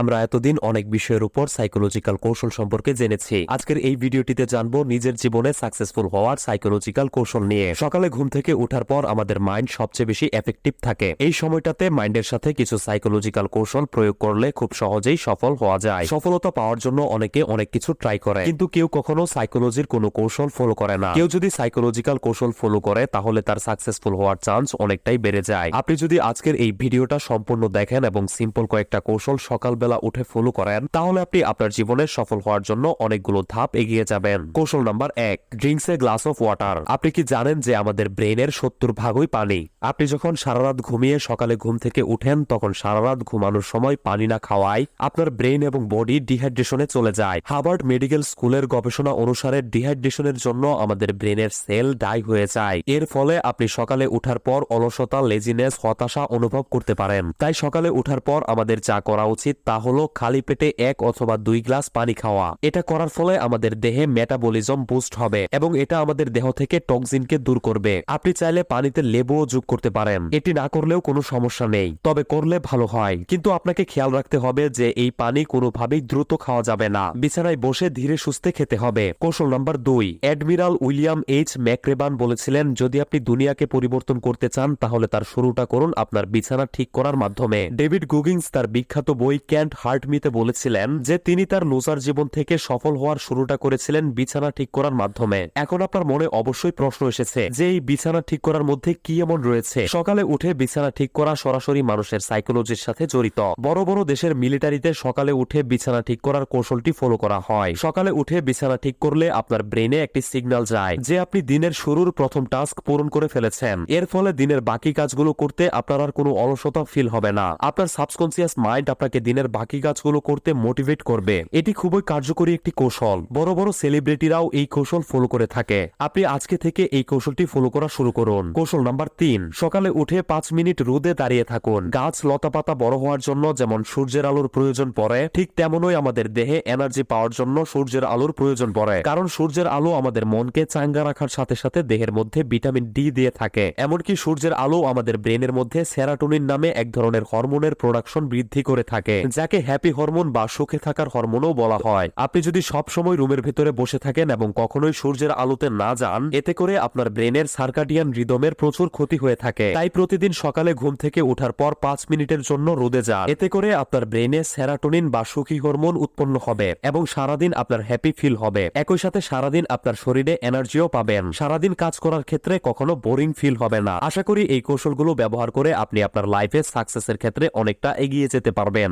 আমরা এতদিন অনেক বিষয়ের উপর সাইকোলজিক্যাল কৌশল সম্পর্কে জেনেছি। আজকের এই ভিডিওটিতে জানব নিজের জীবনে সাকসেসফুল হওয়ার সাইকোলজিক্যাল কৌশল নিয়ে। সকালে ঘুম থেকে ওঠার পর আমাদের মাইন্ড সবচেয়ে বেশি এফেক্টিভ থাকে। এই সময়টাতে মাইন্ডের সাথে কিছু সাইকোলজিক্যাল কৌশল প্রয়োগ করলে খুব সহজেই সফল হওয়া যায়। সফলতা পাওয়ার জন্য অনেকে অনেক কিছু ট্রাই করে। কিন্তু কেউ কখনো সাইকোলজির কোনো কৌশল ফলো করে না। কেউ যদি সাইকোলজিক্যাল কৌশল ফলো করে, তাহলে তার সাকসেসফুল হওয়ার চান্স অনেকটাই বেড়ে যায়। আপনি যদি আজকের এই ভিডিওটা সম্পূর্ণ দেখেন এবং সিম্পল কয়েকটা কৌশল সকালবেলা উঠে ফলো করেন, তাহলে আপনি আপনার জীবনে সফল হওয়ার জন্য অনেকগুলো ধাপ এগিয়ে যাবেন। কৌশল নাম্বার এক drinks a glass of water আপনি কি জানেন যে আমাদের ব্রেনের সত্তর ভাগই পানি? আপনি যখন সারা রাত ঘুমিয়ে সকালে ঘুম থেকে উঠেন, তখন সারা রাত ঘুমানোর সময় পানি না খাওয়ায় আপনার ব্রেন এবং বডি ডিহাইড্রেশনে চলে যায়। হার্ভার্ড মেডিকেল স্কুলের গবেষণা অনুসারে ডিহাইড্রেশনের জন্য আমাদের ব্রেনের সেল ডাই হয়ে যায়। এর ফলে আপনি সকালে উঠার পর অলসতা লেজিনেস হতাশা অনুভব করতে পারেন। তাই সকালে উঠার পর আমাদের যা করা উচিত তা হলো খালি পেটে এক অথবা দুই গ্লাস পানি খাওয়া। এটা করার ফলে আমাদের দেহে মেটাবলিজম বুস্ট হবে এবং এটা আমাদের দেহ থেকে টক্সিনকে দূর করবে। আপনি চাইলে পানিতে লেবুও যোগ করতে পারেন। এটি না করলেও কোনো সমস্যা নেই। তবে করলে ভালো হয়। কিন্তু আপনাকে খেয়াল রাখতে হবে যে এই পানি কোনোভাবেই দ্রুত খাওয়া যাবে না। বিছানায় বসে ধীরে সুস্থে খেতে হবে। কৌশল নম্বর দুই, অ্যাডমিরাল উইলিয়াম এইচ ম্যাকরেবান বলেছিলেন, যদি আপনি দুনিয়াকে পরিবর্তন করতে চান, তাহলে তার শুরুটা করুন আপনার বিছানা ঠিক করার মাধ্যমে। ডেভিড গুগিংস তার বিখ্যাত বই ক্যান্ট হার্ট মিতে বলেছিলেন যে তিনি তার লোজার জীবন থেকে সফল হওয়ার শুরুটা করেছিলেন বিছানা ঠিক করার মাধ্যমে। এখন আপনার মনে অবশ্যই প্রশ্ন এসেছে যে এই বিছানা ঠিক করার মধ্যে কি এমন রয়েছে? সকালে উঠে বিছানা ঠিক করা সরাসরি মানুষের সাইকোলজির সাথে জড়িত। বড় বড় দেশের মিলিটারিতে সকালে উঠে বিছানা ঠিক করার কৌশলটি ফলো করা হয়। সকালে উঠে বিছানা ঠিক করলে আপনার ব্রেনে একটি সিগন্যাল যায় যে আপনি দিনের শুরুর প্রথম টাস্ক পূরণ করে ফেলেছেন। এর ফলে দিনের বাকি কাজগুলো করতে আপনার আর কোনো অলসতা ফিল হবে না। আপনার সাবকনসিয়াস মাইন্ড আপনাকে দিনের বাকি কাজগুলো করতে মোটিভেট করবে। এটি খুবই কার্যকরী একটি কৌশল। বড় বড় সেলিব্রিটিরাও এই কৌশল ফলো করে থাকে। আপনি আজকে থেকে এই কৌশলটি ফলো করা শুরু করুন। কৌশল নাম্বার তিন, সকালে উঠে পাঁচ মিনিট রোদে দাঁড়িয়ে থাকুন। গাছ লতাপাতা বড় হওয়ার জন্য যেমন সূর্যের আলোর প্রয়োজন পড়ে, ঠিক তেমনই আমাদের দেহে এনার্জি পাওয়ার জন্য সূর্যের আলোর প্রয়োজন পড়ে। কারণ সূর্যের আলো আমাদের মনকে চাঙ্গা রাখার সাথে সাথে দেহের মধ্যে ভিটামিন ডি দিয়ে থাকে। এমনকি সূর্যের আলো আমাদের ব্রেনের মধ্যে সেরাটোনিন নামে এক ধরনের হরমোনের প্রোডাকশন বৃদ্ধি করে থাকে। যাকে হ্যাপি হরমোন বা সুখে থাকার হরমোনও বলা হয়। আপনি যদি সব সময় রুমের ভেতরে বসে থাকেন এবং কখনোই সূর্যের আলোতে না যান, এতে করে আপনার ব্রেনের সার্কাডিয়ান রিদমের প্রচুর ক্ষতি হয়ে থাকে। তাই প্রতিদিন সকালে ঘুম থেকে ওঠার পর পাঁচ মিনিটের জন্য রোদে যান। এতে করে আপনার ব্রেনে সেরাটোনিন বা সুখী হরমোন উৎপন্ন হবে এবং সারাদিন আপনার হ্যাপি ফিল হবে। একই সাথে সারাদিন আপনার শরীরে এনার্জিও পাবেন। সারাদিন কাজ করার ক্ষেত্রে কখনো বোরিং ফিল হবে না। আশা করি এই কৌশলগুলো ব্যবহার করে আপনি আপনার লাইফে সাকসেসের ক্ষেত্রে অনেকটা এগিয়ে যেতে পারবেন।